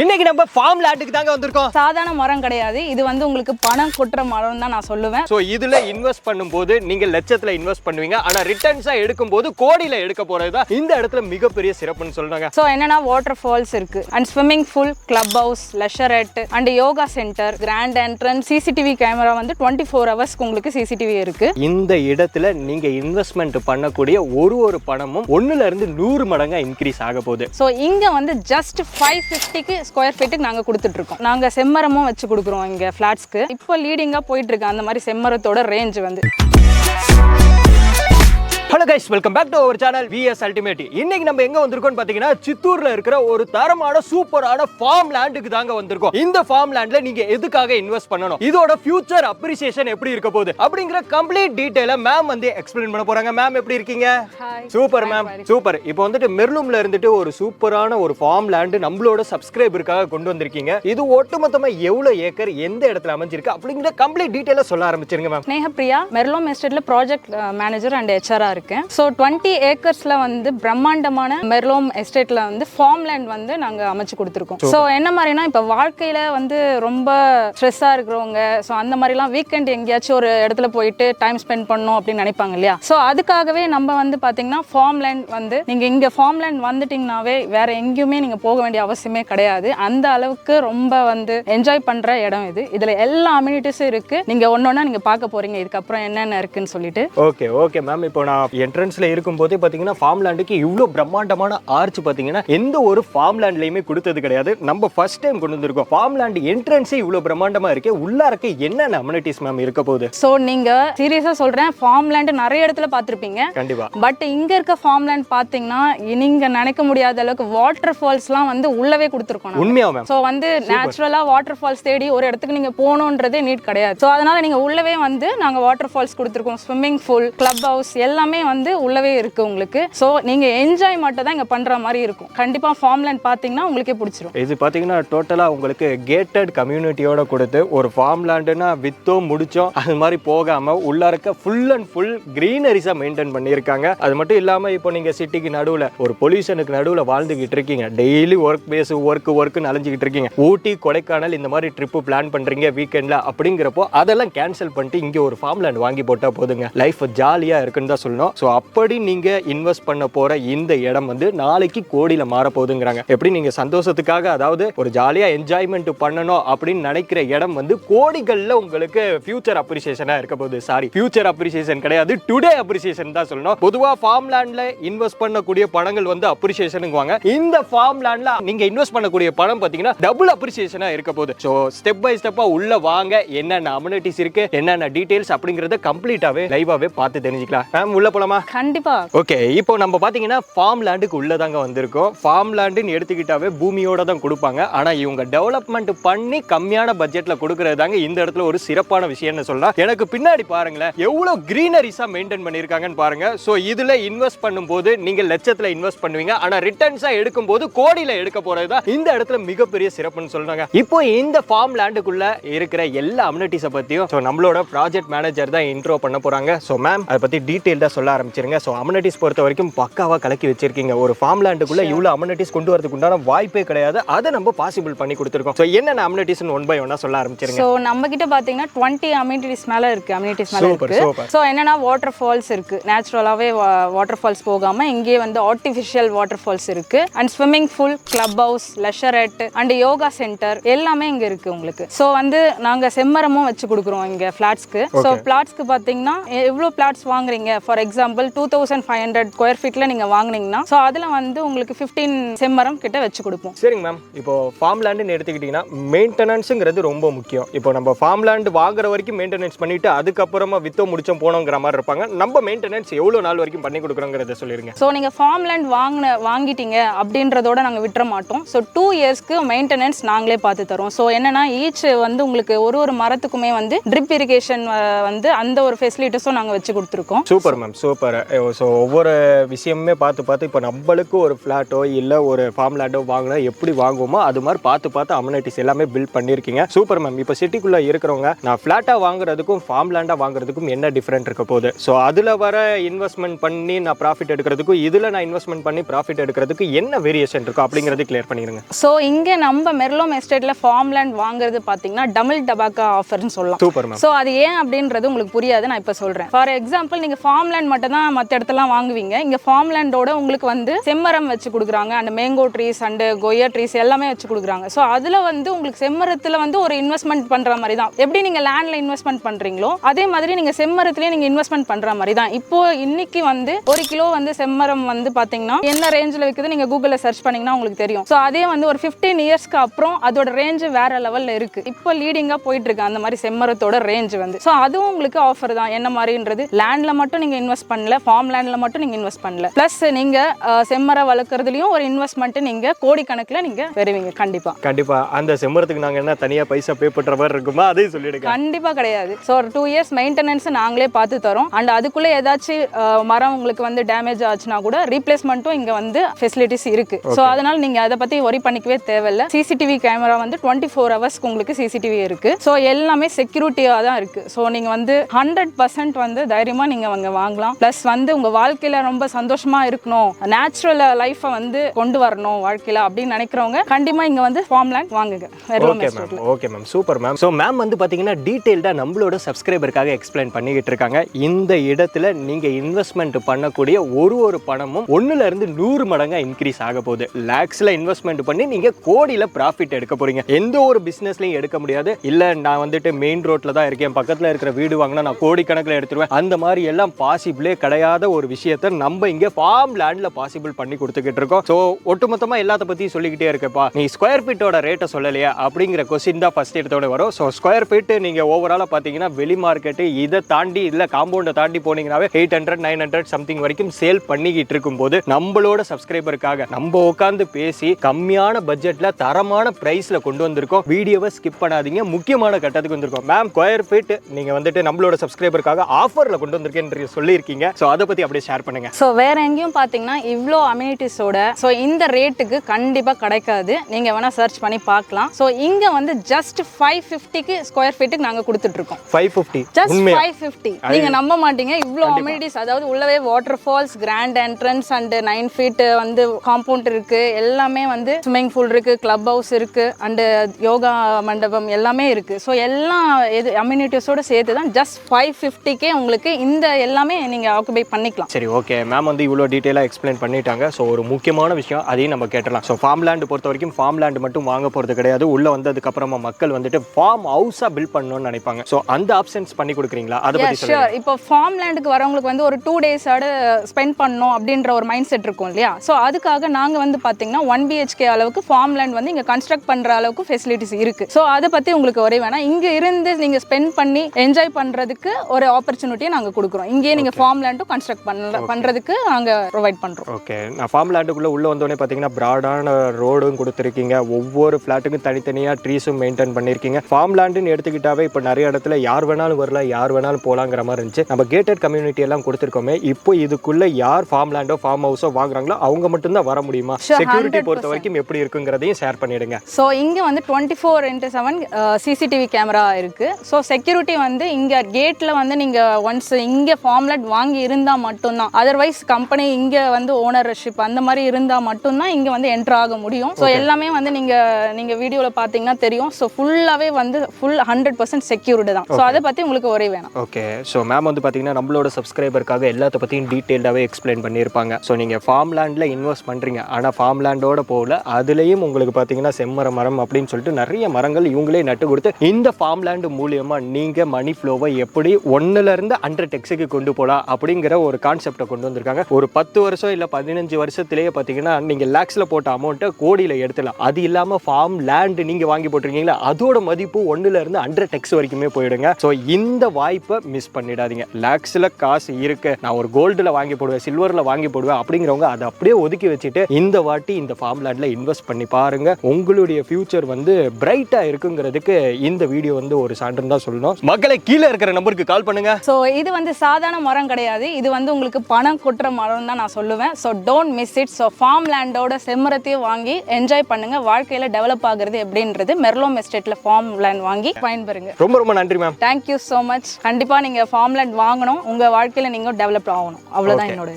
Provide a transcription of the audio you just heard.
இன்னைக்கு நம்ம ஃபார்ம் லேண்டுக்கு தாங்க வந்திருக்கோம். சாதாரண மரம் கிடையாது. இது வந்து உங்களுக்கு பணம் கொட்டுற மரம் தான் நான் சொல்லுவேன். ஸோ இதுல இன்வெஸ்ட் பண்ணும்போது நீங்க லட்சத்துல இன்வெஸ்ட் பண்ணுவீங்க. ஆனா ரிட்டர்ன்ஸா எடுக்கும்போது கோடியில எடுக்க போறது தான் இந்த இடத்துல மிகப்பெரிய சிறப்புன்னு சொல்றாங்க. ஸோ என்னன்னா வாட்டர் ஃபால்ஸ் இருக்கு and swimming pool club house லெஷரெட் and yoga center grand entrance CCTV camera வந்து டுவெண்ட்டி ஃபோர் ஹவர்ஸ்க்கு உங்களுக்கு சிசிடிவி இருக்கு. இந்த இடத்துல நீங்க இன்வெஸ்ட்மெண்ட் பண்ணக்கூடிய ஒரு ஒரு பணமும் ஒண்ணுல இருந்து நூறு மடங்கா இன்க்ரீஸ் ஆக போகுது. ஸோ இங்க வந்து ஜஸ்ட் ஃபைவ் ஃபிஃப்டிக்கு ஸ்கொயர் ஃபீட்டுக்கு நாங்கள் கொடுத்துட்ருக்கோம். நாங்கள் செம்மரமும் வச்சு கொடுக்குறோம் இங்கே ஃப்ளாட்ஸ்க்கு இப்போ லீடிங்காக போயிட்டு அந்த மாதிரி செம்மரத்தோட ரேஞ்ச் வந்து. Hello guys welcome back to our channel VS ultimate இன்னைக்கு நம்ம எங்க வந்திருக்கோம் பாத்தீங்கன்னா சித்தூர்ல இருக்கிற ஒரு தரமான சூப்பரான ஃபார்ம் லேண்டுக்கு தாங்க வந்திருக்கோம். இந்த ஃபார்ம் லேண்ட்ல நீங்க எதுக்காக இன்வெஸ்ட் பண்ணணும்? இதோட ஃபியூச்சர் அப்ரிசியேஷன் எப்படி இருக்க போகுது? அப்படிங்கிற கம்ப்ளீட் டீடைல மேம் வந்து எக்ஸ்பிளைன் பண்ண போறாங்க. மேம் எப்படி இருக்கீங்க. சூப்பர் மேம் சூப்பர் இப்போ வந்துட்டு மெர்லூம்ல இருந்துட்டு ஒரு சூப்பரான ஒரு ஃபார்ம் லேண்டு நம்மளோட சப்ஸ்கிரைபருக்காக கொண்டு வந்திருக்கீங்க. இது ஒட்டுமொத்தமா எவ்வளவு ஏக்கர் எந்த இடத்துல அமைஞ்சிருக்கு அப்படிங்கிற கம்ப்ளீட் டீடைல சொல்ல ஆரம்பிச்சிருங்க மேம் ஸ்னேகப்பிரியா மெர்லோம் எஸ்டேட்ல ப்ராஜெக்ட் மேனேஜர் அண்ட் ஹெச்ஆரா இருக்கேன் ஸோ டுவெண்ட்டி ஏக்கர்ஸ்ல வந்து பிரம்மாண்டமான மெர்லோம் எஸ்டேட்ல வந்து ஃபார்ம் லேண்ட் வந்து நாங்க அமைச்சு கொடுத்துருக்கோம். ஸோ என்ன மாதிரினா இப்போ வாழ்க்கையில வந்து ரொம்ப ஸ்ட்ரெஸ்ஸா இருக்கிறவங்க ஸோ அந்த மாதிரிலாம் வீக்கெண்ட் எங்கேயாச்சும் ஒரு இடத்துல போயிட்டு டைம் ஸ்பெண்ட் பண்ணணும் அப்படின்னு நினைப்பாங்க இல்லையா? ஸோ அதுக்காகவே நம்ம வந்து பாத்தீங்கன்னா ஃபார்ம் லேண்ட் வந்து நீங்க இங்க ஃபார்ம் லேண்ட் வந்துட்டீங்கனாவே வேற எங்கேயுமே நீங்க போக வேண்டிய அவசியமே கிடையாது. அந்த அளவுக்கு ரொம்ப வந்து என்ஜாய் பண்ற இடம் இது. இதுல எல்லா அம்யூனிட்டிஸும் இருக்கு. நீங்க ஒன்னொன்னா நீங்க பார்க்க போறீங்க. இதுக்கப்புறம் என்னென்ன இருக்குன்னு சொல்லிட்டு. ஓகே ஓகே மேம் இப்போ நான் என்ட்ரன்ஸ்ல இருக்கும்போதே பார்த்தீங்கன்னா ஃபார்ம் லேண்டுக்கு இவ்வளோ பிரம்மாண்டமான ஆர்ச் பார்த்தீங்கன்னா எந்த ஒரு ஃபார்ம் லேண்ட்லையுமே கொடுத்தது கிடையாது. நம்ம ஃபர்ஸ்ட் டைம் கொண்டு வந்திருக்கோம். ஃபார்ம் லேண்ட் என்ட்ரன்ஸே இவ்வளோ பிரம்மாண்டமா இருக்கு உள்ளாரக்கு என்னென்ன அம்யூனிட்டிஸ் மேம் இருக்க போகுது? ஸோ நீங்க சீரியஸா சொல்றேன் ஃபார்ம் லேண்ட் நிறைய இடத்துல பார்த்துருப்பீங்க. கண்டிப்பா. பட் இங்க இருக்க ஃபார்ம் லேண்ட் பாத்தீங்கன்னா நீங்க நினைக்க முடியாத அளவுக்கு வாட்டர் ஃபால்ஸ்லாம் வந்து உள்ளவே கொடுத்துருக்கோம் நாங்க. உண்மையா மேம் ஸோ வந்து நேச்சுரலா வாட்டர் ஃபால்ஸ் தேடி ஒரு இடத்துக்கு நீங்க போகணுன்றதே நீட் கிடையாது. ஸோ அதனால நீங்க உள்ளவே வந்து நாங்க வாட்டர் ஃபால்ஸ் கொடுத்துருக்கோம். ஸ்விம்மிங் பூல் கிளப் ஹவுஸ் எல்லாமே வந்து உள்ளவே இருக்கு உங்களுக்கு. ஸோ நீங்க என்ஜாய் மட்டும் தான் இங்க பண்ற மாதிரி இருக்கும். கண்டிப்பா ஃபார்ம்லேண்ட் பாத்தீங்கன்னா உங்களுக்கே பிடிச்சிரும். இது பார்த்தீங்கன்னா டோட்டலாக உங்களுக்கு கேட்டட் கம்யூனிட்டியோட கொடுத்து ஒரு ஃபார்ம் லேண்டுனா வித்தோம் முடிச்சோம் அது மாதிரி போகாமல் உள்ளார்க்க ஃபுல் அண்ட் ஃபுல் க்ரீனரிஸாக மெயின்டைன் பண்ணியிருக்காங்க. அது மட்டும் இல்லாமல் இப்போ நீங்கள் சிட்டிக்கு நடுவில் ஒரு பொல்யூஷனுக்கு நடுவில் வாழ்ந்துகிட்டு இருக்கீங்க. டெய்லி ஒர்க் பேஸ் ஒர்க் ஒர்க்குன்னு அலைஞ்சிக்கிட்டு இருக்கீங்க. ஊட்டி கொடைக்கானல் இந்த மாதிரி ட்ரிப்பு பிளான் பண்ணுறீங்க வீக்கெண்டில் அப்படிங்கிறப்போ அதெல்லாம் கேன்சல் பண்ணிட்டு இங்கே ஒரு ஃபார்ம் லேண்ட் வாங்கி போட்டால் போதுங்க. லைஃப் ஜாலியாக இருக்குன்னு தான் சொல்லணும். ஸோ அப்படி நீங்கள் இன்வெஸ்ட் பண்ண போகிற இந்த இடம் வந்து நாளைக்கு கோடியில் மாறப்போகுதுங்கிறாங்க. எப்படி நீங்கள் சந்தோஷத்துக்காக அதாவது ஒரு ஜாலியாக என்ஜாய்மெண்ட் பண்ணணும் அப்படின்னு நினைக்கிற இடம் வந்து கோடிகளில் உங்களுக்கு ஃபியூச்சர் அப்ரிசியேஷனாக இருக்க போகுது. சாரி ஃபியூச்சர் அப்ரிசியேஷன் கிடையாது. டுடே அப்ரிசியேஷன் தான் சொல்லணும். பொதுவாக ஃபார்ம் லேண்டில் இன்வெஸ்ட் பண்ணக்கூடிய பணங்கள் வந்து அப்ரிசியேஷனுங்குவாங்க இந்த ஃபார்ம் லேண்டில் நீங்கள் இன்வெஸ்ட் பண்ணக்கூடிய பணம் பார்த்தீங்கன்னா டபுள் அப்ரிசியேஷனாக இருக்க போகுது. ஸோ ஸ்டெப் பை ஸ்டெப்பாக உள்ள வாங்க. என்னென்ன அமினிட்டிஸ் இருக்கு? என்னென்ன டீடைல்ஸ் அப்படிங்கிறத கம்ப்ளீட்டாகவே லைவாகவே பார்த்து தெரிஞ்சுக்கலாம். மேம் உள்ள போலாமா? கண்டிப்பா. ஓகே இப்போ நம்ம பார்த்தீங்கன்னா ஃபார்ம் லேண்டுக்கு உள்ளதாங்க வந்திருக்கோம். ஃபார்ம் லேண்டுன்னு எடுத்துக்கிட்டாவே பூமியோட தான் கொடுப்பாங்க. ஆனால் இவங்க டெவலப்மெண்ட் பண்ணி கம்மியான பட்ஜெட்டில் கொடுக்கறது தாங்க இந்த இடத்துல ஒரு சிறப்பான விஷயம்னு சொல்லலாம். எனக்கு பின்னாடி பாருங்களேன் எவ்வளோ க்ரீனரிஸாக மெயின்டைன் பண்ணியிருக்காங்கன்னு பாருங்க. ஸோ இதில் இன்வெஸ்ட் பண்ணும்போது நீங்கள் லட்சத்தில் இன்வெஸ்ட் பண்ணுவீங்க. ஆனால் ரிட்டர்ன்ஸாக எடுக்கும்போது கோடியில் எடுக்க போகிறது தான் இந்த இடத்துல மிகப்பெரிய சிறப்புன்னு சொல்றாங்க. இப்போ இந்த ஃபார்ம் லேண்டுக்குள்ள இருக்கிற எல்லா அம்யூனிட்டிஸை பற்றியும் ஸோ நம்மளோட ப்ராஜெக்ட் மேனேஜர் தான் இன்ட்ரோ பண்ண போகிறாங்க ஸோ மேம் அதை பற்றி டீட்டெயில்டாக சொல்ல ஆரம்பிச்சிருங்க. ஸோ அம்யூனிட்டிஸ் பொறுத்த வரைக்கும் பக்காவாக கலக்கி வச்சிருக்கீங்க. ஒரு ஃபார்ம் லேண்டுக்குள்ள இவ்வளோ அம்யூனிட்டிஸ் கொண்டு வரதுக்கு உண்டான வாய்ப்பே கிடையாது. அதை நம்ம பாசிபிள் பண்ணி கொடுத்துருக்கோம். ஸோ என்னென்ன அம்யூனிட்டிஸ்னு ஒன் பை ஒன்னா சொல்ல ஆரம்பிச்சிருங்க. ஸோ நம்ம கிட்ட பாத்தீங்கன்னா டுவெண்ட்டி அம்யூனிட்டிஸ் மேல இருக்கு. அம்யூனிட்டிஸ் மேல Super, இருக்கு. super. ஸோ என்னன்னா வாட்டர் ஃபால்ஸ் இருக்கு நேச்சுரலாவே வாட்டர் ஃபால்ஸ் போகாம இங்கேயே வந்து ஆர்டிஃபிஷியல் வாட்டர் ஃபால்ஸ் இருக்கு. And swimming pool club house லெஷரெட் and yoga centre எல்லாமே இங்க இருக்கு உங்களுக்கு. ஸோ வந்து நாங்க செம்மரமும் வச்சு கொடுக்குறோம் இங்க ஃபிளாட்ஸ்க்கு ஸோ பிளாட்ஸ்க்கு பாத்தீங்கன்னா எவ்வளோ பிளாட்ஸ் வாங்குறீங்க. For example two thousand five hundred square ஃபீட்ல நீங்க வாங்குனீங்கன்னா ஸோ அதுல வந்து உங்களுக்கு ஃபிஃப்டீன் செம்மரம் கிட்ட வச்சு கொடுப்போம். சரிங்க மேம் இப்போ ஃபார்ம் லேண்டுன்னு எடுத்துக்கிட்டிங்கன்னா மெயின்டெனன்ஸுங்கிறது ரொம்ப முக்கியம். இப்போ நம்ம ஃபார்ம் லேண்ட் வாங்குற வரைக்கும் மெயின்டெனன்ஸ் பண்ணிட்டு அதுக்கப்புறமா வித்தோ முடிச்சோம் போனோங்கிற மாதிரி இருப்பாங்க. நம்ம மெயின்டெனன்ஸ் எவ்வளோ நாள் வரைக்கும் பண்ணி கொடுக்குறோங்கிறத சொல்லிருங்க. ஸோ நீங்கள் ஃபார்ம் லேண்ட் வாங்கின வாங்கிட்டீங்க அப்படின்றதோட நாங்கள் விட்டுற மாட்டோம். ஸோ டூ இயர்ஸ்க்கு மெயின்டெனன்ஸ் நாங்களே பார்த்து தரோம். ஸோ என்னன்னா ஈச் வந்து உங்களுக்கு ஒரு ஒரு மரத்துக்குமே வந்து ட்ரிப் இரிகேஷன் வந்து அந்த ஒரு ஃபெசிலிட்டிஸும் நாங்கள் வச்சு கொடுத்துருக்கோம். சூப்பர் மேம் சூப்பர் ஸோ ஒவ்வொரு விஷயமுமே பார்த்து பார்த்து இப்போ நம்மளுக்கு ஒரு ஃப்ளாட்டோ இல்லை ஒரு ஃபார்ம் லேண்டோ வாங்கினா எப்படி வாங்குவோமோ அது மாதிரி பார்த்து பார்த்து அம்யூனிட்டிஸ் எல்லாமே பில்ட் பண்ணியிருக்கீங்க. சூப்பர் மேம் இப்போ சிட்டிக்குள்ளே இருக்கிறவங்க நான் ஃப்ளாட்டாக வாங்குறதுக்கும் ஃபார்ம் லேண்டாக வாங்குறதுக்கும் என்ன டிஃப்ரெண்ட் இருக்க போகுது? ஸோ அதில் வர இன்வெஸ்ட்மெண்ட் பண்ணி நான் ப்ராஃபிட் எடுக்கிறதுக்கும் இதில் நான் இன்வெஸ்ட்மெண்ட் பண்ணி ப்ராஃபிட் எடுக்கிறதுக்கு என்ன வேரியேஷன் இருக்கும் அப்படிங்கிறது கிளியர் பண்ணிடுங்க ஸோ இங்கே நம்ம மெர்லோம் எஸ்டேட்டில் ஃபார்ம் லேண்ட் வாங்குறது பார்த்தீங்கன்னா டபுள் டபாக்கா ஆஃபர்னு சொல்லலாம். சூப்பர் மேம் ஸோ அது ஏன் அப்படின்றது உங்களுக்கு புரியாது நான் இப்போ சொல்கிறேன் ஃபார் எக்ஸாம்பிள் நீங்கள் ஃபார்ம் லேண்ட் மட்டும் தான் மற்ற இடத்துலாம் வாங்குவீங்க. இங்கே ஃபார்ம் லேண்டோட உங்களுக்கு வந்து செம்மரம் வச்சு கொடுக்குறாங்க. அண்ட் மேங்கோ ட்ரீஸ் அண்டு கொய்யா ட்ரீஸ் எல்லாமே வச்சு கொடுக்குறாங்க. ஸோ அதில் வந்து உங்களுக்கு செம்மரத்தில் வந்து ஒரு இன்வெஸ்ட்மெண்ட் பண்ணுற மாதிரி தான். எப்படி நீங்கள் லேண்டில் இன்வெஸ்ட்மெண்ட் பண்ணுறீங்களோ அதே மாதிரி நீங்கள் செம்மரத்துலேயே நீங்கள் இன்வெஸ்ட்மெண்ட் பண்ணுற மாதிரி தான். இப்போ இன்னைக்கு வந்து ஒரு கிலோ வந்து செம்மரம் வந்து பார்த்தீங்கன்னா என்ன ரேஞ்சில் விற்குது நீங்கள் கூகுளில் சர்ச் பண்ணீங்கன்னா உங்களுக்கு தெரியும். ஸோ அதே வந்து ஒரு ஃபிஃப்டீன் இயர்ஸ்க்கு அப்புறம் அதோட ரேஞ்சு வேற லெவலில் இருக்கு. இப்போ லீடிங்காக போயிட்டு இருக்கு அந்த மாதிரி செம்மரத்தோட ரேஞ்ச் வந்து. ஸோ அதுவும் உங்களுக்கு ஆஃபர் தான். என்ன மாதிரின்றது? லேண்டில் மட்டும் நீங்கள் இன்வெஸ்ட் பண்ணல. ஃபார்ம் லேண்டில் மட்டும் நீங்கள் இன்வெஸ்ட் பண்ணல. ப்ளஸ் நீங்கள் செம்மரம் வளர்க்குறதுலையும் ஒரு இன்வெஸ்ட்மெண்ட் நீங்கள் கோடிக்கணக்கில் நீங்கள் பெறுவீங்க. கண்டிப்பாக கண்டிப்பா. அந்த செம்மரத்துக்கு நாங்க என்ன தனியா பைசா பே பண்ற மாதிரி இருக்குமா? அதையும் சொல்லிடுங்க. கண்டிப்பா கிடையாது. ஸோ ஒரு டூ இயர்ஸ் மெயின்டெனன்ஸ் நாங்களே பார்த்து தரோம். அண்ட் அதுக்குள்ள ஏதாச்சும் மரம் உங்களுக்கு வந்து டேமேஜ் ஆச்சுன்னா கூட ரீப்ளேஸ்மெண்ட்டும் இங்க வந்து ஃபெசிலிட்டிஸ் இருக்கு. ஸோ அதனால நீங்க அதை பத்தி ஒரி பண்ணிக்கவே தேவையில்ல. சிசிடிவி கேமரா வந்து டுவெண்ட்டி ஃபோர் ஹவர்ஸ்க்கு உங்களுக்கு சிசிடிவி இருக்கு. ஸோ எல்லாமே செக்யூரிட்டியாக தான் இருக்கு. ஸோ நீங்க வந்து ஹண்ட்ரட் பர்சன்ட் வந்து தைரியமா நீங்க அங்க வாங்கலாம். ப்ளஸ் வந்து உங்க வாழ்க்கையில ரொம்ப சந்தோஷமா இருக்கணும். நேச்சுரல் லைஃப்பை வந்து கொண்டு வரணும் வாழ்க்கையில அப்படின்னு நினைக்கிறவங்க கண்டிப்பா இங்க வந்து ஃபார்ம் லேண்ட் வாங்குங்க okay ma'am okay ma'am super ma'am so ma'am வந்து பார்த்தீங்கன்னா டீட்டெயில்டாக நம்மளோட சப்ஸ்கிரைபருக்காக எக்ஸ்பிளைன் பண்ணிக்கிட்டு இருக்காங்க. இந்த இடத்துல நீங்கள் இன்வெஸ்ட்மெண்ட் பண்ணக்கூடிய ஒரு ஒரு பணமும் ஒன்றுல இருந்து நூறு மடங்கா இன்க்ரீஸ் ஆக போகுது. லேக்ஸில் இன்வெஸ்ட்மெண்ட் பண்ணி நீங்கள் கோடியில் ப்ராஃபிட் எடுக்க போறீங்க. எந்த ஒரு பிஸ்னஸ்லையும் எடுக்க முடியாது. இல்லை நான் வந்துட்டு மெயின் ரோட்டில் தான் இருக்கேன். பக்கத்தில் இருக்கிற வீடு வாங்கினா நான் கோடிக்கணக்கில் எடுத்துருவேன். அந்த மாதிரி எல்லாம் பாசிபிளே கிடையாத ஒரு விஷயத்த நம்ம இங்கே ஃபார்ம் லேண்டில் பாசிபிள் பண்ணி கொடுத்துக்கிட்டு இருக்கோம். ஸோ ஒட்டுமொத்தமாக எல்லாத்த பற்றியும் சொல்லிக்கிட்டே இருக்கப்பா. நீ ஸ்கொயர் ஃபீட்டோட ரேட்டை சொல்லலையா? அப்படிங்கிற கொஸ்டின் தான் ஃபர்ஸ்ட் எடுத்தோட வரும். ஸோ ஸ்கொயர் ஃபீட்டு நீங்கள் ஓவராலாக பார்த்தீங்கன்னா வெளி மார்க்கெட்டு இதை தாண்டி இல்லை காம்பவுண்டை தாண்டி போனீங்கன்னாவே eight hundred nine hundred something வரைக்கும் சேல் பண்ணிக்கிட்டு இருக்கும்போது நம்மளோட சப்ஸ்கிரைபருக்காக நம்ம உட்காந்து பேசி கம்மியான பட்ஜெட்டில் தரமான ப்ரைஸில் கொண்டு வந்திருக்கோம். வீடியோவை ஸ்கிப் பண்ணாதீங்க. முக்கியமான கட்டத்துக்கு வந்திருக்கோம். மேம் ஸ்கொயர் ஃபீட் நீங்கள் வந்துட்டு நம்மளோட சப்ஸ்கிரைபருக்காக ஆஃபரில் கொண்டு வந்திருக்கேன்னு சொல்லியிருக்கீங்க ஸோ அதை பற்றி அப்படியே ஷேர் பண்ணுங்க. ஸோ வேற எங்கேயும் பார்த்தீங்கன்னா இவ்வளோ அம்யூனிட்டிஸோட ஸோ இந்த ரேட்டுக்கு கண்டிப்பாக கிடைக்காது. நீங்கள் வேணால் சர்ச் பண்ணி பார்க்கலாம். ஸோ இங்கே வந்து ஜஸ்ட் ஃபைவ் ஃபிஃப்டிக்கு ஸ்கொயர் ஃபீட்டுக்கு நாங்கள் கொடுத்துட்ருக்கோம். Five fifty just five fifty நீங்கள் நம்ப மாட்டீங்க. இவ்வளோ அம்யூனிட்டிஸ் அதாவது உள்ளவே water falls grand entrance and nine feet வந்து காம்பவுண்ட் இருக்கு. எல்லாமே வந்து ஸ்விம்மிங் பூல் இருக்கு கிளப் ஹவுஸ் இருக்கு அண்டு யோகா மண்டபம் எல்லாமே இருக்கு. ஸோ எல்லாம் இது அம்யூனிட்டிஸோட சேர்த்து தான் ஜஸ்ட் ஃபைவ் ஃபிஃப்டிக்கே உங்களுக்கு இந்த எல்லாமே நீங்கள் ஆக்குபை பண்ணிக்கலாம். சரி ஓகே மேம் வந்து இவ்வளோ டீட்டெயிலாக எக்ஸ்பிளைன் பண்ணிட்டாங்க. ஸோ ஒரு முக்கியமான விஷயம் அதையும் நம்ம கேட்டலாம் ஸோ ஃபார்ம் லேண்டு பொறுத்த வரைக்கும் ஃபார்ம் லேண்டு மட்டும் வாங்க போகிறது கிடையாது. உள்ளே வந்ததுக்கப்புறமா மக்கள் வந்துட்டு ஃபார்ம் ஹவுஸாக பில்ட் பண்ணணும்னு நினைப்பாங்க. ஸோ அந்த ஆப்ஷன்ஸ் பண்ணி கொடுக்குறீங்களா? அதை பற்றி ஷியோர் இப்போ ஃபார்ம் லேண்டுக்கு வரவங்களுக்கு வந்து ஒரு டூ டேஸோட ஸ்பெண்ட் பண்ணணும் அப்படின்ற ஒரு மைண்ட் செட் இருக்கும் இல்லையா? ஸோ அதுக்காக நாங்கள் வந்து பார்த்தீங்கன்னா ஒன் பிஹெச்கே அளவுக்கு ஃபார்ம் லேண்ட் வந்து இங்கே கன்ஸ்ட்ரக்ட் பண்ணுற அளவுக்கு ஃபெசிலிட்டிஸ் இருக்குது ஸோ அதை பற்றி உங்களுக்கு ஒரே வேணாம். இங்கே இருந்து நீங்கள் ஸ்பெண்ட் பண்ணி என்ஜாய் பண்ணுறதுக்கு ஒரு ஆப்பர்ச்சுனிட்டியை நாங்கள் கொடுக்குறோம். இங்கேயே நீங்கள் ஃபார்ம் லேண்டும் கன்ஸ்ட்ரக்ட் பண்ண பண்ணுறதுக்கு நாங்கள் ப்ரொவைட் பண்ணுறோம் ஓகே நான் ஃபார்ம் லேண்டுக்குள்ளே உள்ளே வந்தோடனே பார்த்தீங்கன்னா ப்ராடான ரோடும் கொடுத்துருக்கீங்க. ஒவ்வொரு ஃப்ளாட்டுக்கும் தனித்தனியாக ட்ரீஸும் மெயின்டைன் பண்ணியிருக்கீங்க ஃபார்ம் லேண்டுன்னு எடுத்துக்கிட்டாவே இப்போ நிறைய இடத்துல யார் வேணாலும் வரலாம் யார் வேணாலும் போகலாங்கிற மாதிரி இருந்துச்சு. நம்ம கேட்டட் கம்யூனிட்டி எல்லாம் கொடுத்துருக்கோமே இப்போ இதுக்குள்ளே யார் ஃபார்ம் லேண்டோ ஃபார்ம் ஹவுஸோ வாங்குறாங்களோ அவங்க மட்டும்தான் வர முடியுமா? செக்யூரிட்டி 100%. பொறுத்த வரைக்கும் எப்படி இருக்குங்கிறதையும் ஷேர் பண்ணிடுங்க. ஸோ இங்கே வந்து twenty four into seven CCTV camera இருக்குது ஸோ செக்யூரிட்டி வந்து இங்கே கேட்டில் வந்து நீங்கள் ஒன்ஸ் இங்கே ஃபார்ம்லெட் வாங்கி இருந்தால் மட்டும்தான். அதர்வைஸ் கம்பெனி இங்கே வந்து ஓனர்ஷிப் அந்த மாதிரி இருந்தால் மட்டும்தான் இங்கே வந்து என்ட்ரு ஆக முடியும். ஸோ எல்லாமே வந்து நீங்கள் நீங்கள் வீடியோவில் பார்த்தீங்கன்னா தெரியும். ஸோ ஃபுல்லாகவே வந்து ஃபுல் ஹண்ட்ரட் பர்சன்ட் செக்யூரிட்டி தான். ஸோ அதை பற்றி உங்களுக்கு ஒரே வேணாம். ஓகே ஸோ மேம் வந்து பார்த்தீங்கன்னா நம்மளோட சப்ஸ்கிரைபருக்காக எல்லாத்த பற்றியும் டீட்டெயில்டாகவே எக்ஸ்பிளைன் பண்ணியிருப்பாங்க. ஸோ நீங்கள் ஃபார்ம் லேண்டில் இன்வெஸ்ட் பண்ணுறீங்க ஆனால் ஃபார்ம் லேண்டோட போகல. அதுலேயும் உங்களுக்கு பார்த்தீங்கன்னா செம்மர மரம் அப்படின்னு சொல்லிட்டு நிறைய மரங்கள் இவங்களே நட்டு கொடுத்து இந்த ஃபார்ம் லேண்டு மூலியமாக நீங்கள் மணி ஃப்ளோவை எப்படி ஒன்றுலேருந்து ஹண்ட்ரட் டெக்ஸுக்கு கொண்டு போகலாம் அப்படிங்கிற ஒரு கான்செப்டை கொண்டு வந்திருக்காங்க. ஒரு பத்து வருஷம் இல்லை பதினஞ்சு வருஷத்துலேயே பார்த்தீங்கன்னா நீங்கள் லேக்ஸில் போட்ட அமௌண்ட்டை கோடியில் எடுத்துலாம் அது இல்லாமல் ஃபார்ம் லேண்டு நீங்கள் வாங்கி போட்டிருக்கீங்களா? அதோட மதிப்பு ஒன்றுலேருந்து ஹண்ட்ரட் டெக்ஸ் வரைக்குமே போயிடுங்க. ஸோ இந்த வாய்ப்பை மிஸ் பண்ணிடாதீங்க. லேக்ஸில் காசு இருக்கு. நான் ஒரு கோல்டில் வாங்கி போடுவேன் சில்வரில் வாங்கி போடுவேன் அப்படிங்கிறவங்க அதை அப்படியே ஒதுக்கி வச்சுட்டு இந்த வாட்டி இந்த ஃபார்ம் லேண்டில் இன்வெஸ்ட் பண்ணி பாருங்க. உங்களுடைய ஃபியூச்சர் வந்து பிரைட்டாக இருக்குங்கிறதுக்கு இந்த வீடியோ வந்து ஒரு சான்றுன்னு தான் சொல்லணும். மக்களை கீழே இருக்கிற நம்பருக்கு கால் பண்ணுங்க. ஸோ இது வந்து சாதாரண மரங்கள் கிடையாது. இது வந்து உங்களுக்கு பணம் கொட்டுற மரம் தான் நான் சொல்லுவேன். So don't miss it so farm லேண்டோட செம்மரத்தையும் வாங்கி என்ஜாய் பண்ணுங்க. வாழ்க்கையில டெவலப் ஆகுறது எப்படின்றது மெர்லோம் எஸ்டேட்ல ஃபார்ம் லேண்ட் வாங்கி பயன்பெறுங்க. ரொம்ப ரொம்ப நன்றி மேம் தேங்க்யூ ஸோ மச் கண்டிப்பா நீங்க ஃபார்ம் லேண்ட் வாங்கணும். உங்க வாழ்க்கையில நீங்க டெவலப் ஆகணும். அவ்வளவுதான் என்னோட.